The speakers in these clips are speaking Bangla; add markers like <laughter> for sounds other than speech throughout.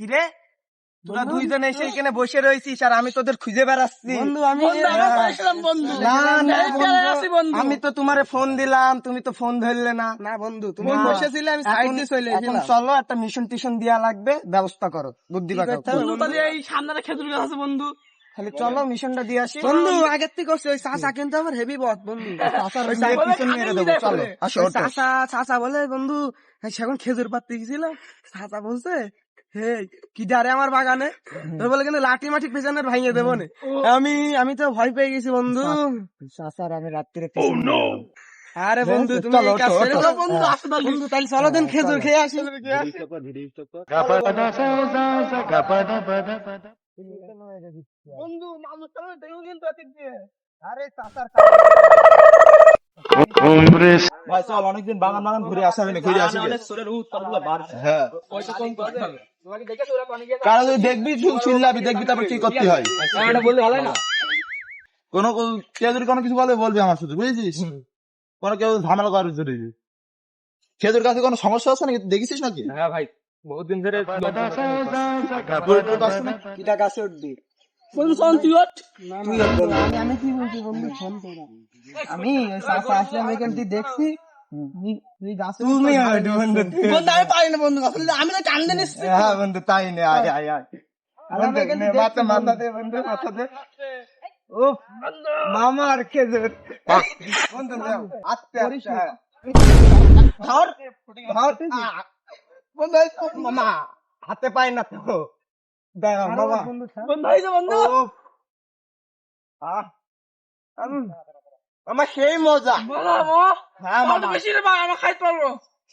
কিরে? তোরা দুইজন এসে এখানে বসে রয়েছিস আর আমি তোদের খুঁজে বেড়াচ্ছি। বন্ধু আমি বন্ধু, তো তোমারে ফোন দিলাম তুমি তো ফোন ধরলে না। না বন্ধু তুমি। বসেছিলে আমি সাইড দিয়ে চলে এখন চলো একটা মিশন টিশন দেওয়া লাগবে ব্যবস্থা করো বুদ্ধি এই সামনে খেজুর গাছ আছে বন্ধু। খালি চলো মিশনটা দিয়ে আসি। বন্ধু আগের থেকে করছে ওই চাচা কিন্তু আমার হেভি বস বন্ধু। <laughs> চাচার ওই পিছন মেরে দেবো চলো। আসো ওই ওঠো। চাচা চাচা বলে বন্ধু সেখন খেজুর পাত্তি গেছিল। চাচা বলছে হে কি ডারে আমার বাগানে? তো বলে কিন্তু লাঠি মাটি পেছনের ভাঙিয়ে দেবো না। আমি আমি তো ভয় পেয়ে গেছি বন্ধু। চাচার আমি পিছন মেরে দেবো। আরে বন্ধু তুমি বন্ধু আসো তাহলে বন্ধু তাহলে চলো দিন খেজুর খেয়ে আসি। বন্ধু মানুষ তাহলে দেখো কিন্তু এদিক দিয়ে আরে চাচার ভাই চল অনেকদিন বাগান বাগান ঘুরে আসা হয়নি ঘুরে আসি হ্যাঁ। কারণ তুই দেখবি তুই চিল্লাবি দেখবি তারপর কি করতে হয়। কোনো কেউ যদি কোনো কিছু বলে বলবি আমার শুধু বুঝেছিস? কোনো কেউ ঝামেলা যদি খেজুর গাছে কোনো সমস্যা আছে নাকি? দেখেছিস নাকি? হ্যাঁ ভাই বহুত দিন ধরে কিটা গাছে উঠবি তুই। আমি কি বলছি বন্ধু শোন না। আমি ওই আসলাম এখান থেকে দেখছি। তুই গাছে তুমি বন্ধু বন্ধু না বন্ধু আসলে আমি না কান্দে নিচ্ছি হ্যাঁ বন্ধু তাই নে আয় আয় আয়। মাথা মাথা দে বন্ধু। মাথা দে। ও মামার খেজুর। বন্ধু যাও। আস্তে আস্তে। ধর ধর। আ, বন্ধু মামা হাতে পাই না তো। দাঁড়া মামা। বন্ধু হয়েছে বন্ধু আহ। উম, সেই মজা। হ্যাঁ মামা। বেশি রে খাইতে পারব।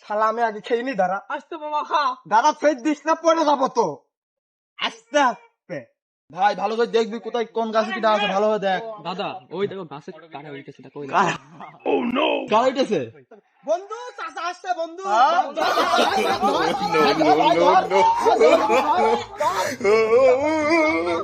শালা আমি আগে খেয়ে নি দাঁড়া। আসতে মামা খা। দাদা ফের দিস না পড়ে যাব তো। আস্তে আস্তে। ভাই ভালো করে দেখবি কোথায় কোন গাছে কিটা আছে ভালো করে দেখ। দাদা ওই দেখো গাছে কাটা হইতেছে তা কই কার? হইতেছে বন্ধু চাচা আসছে বন্ধু no, no, no.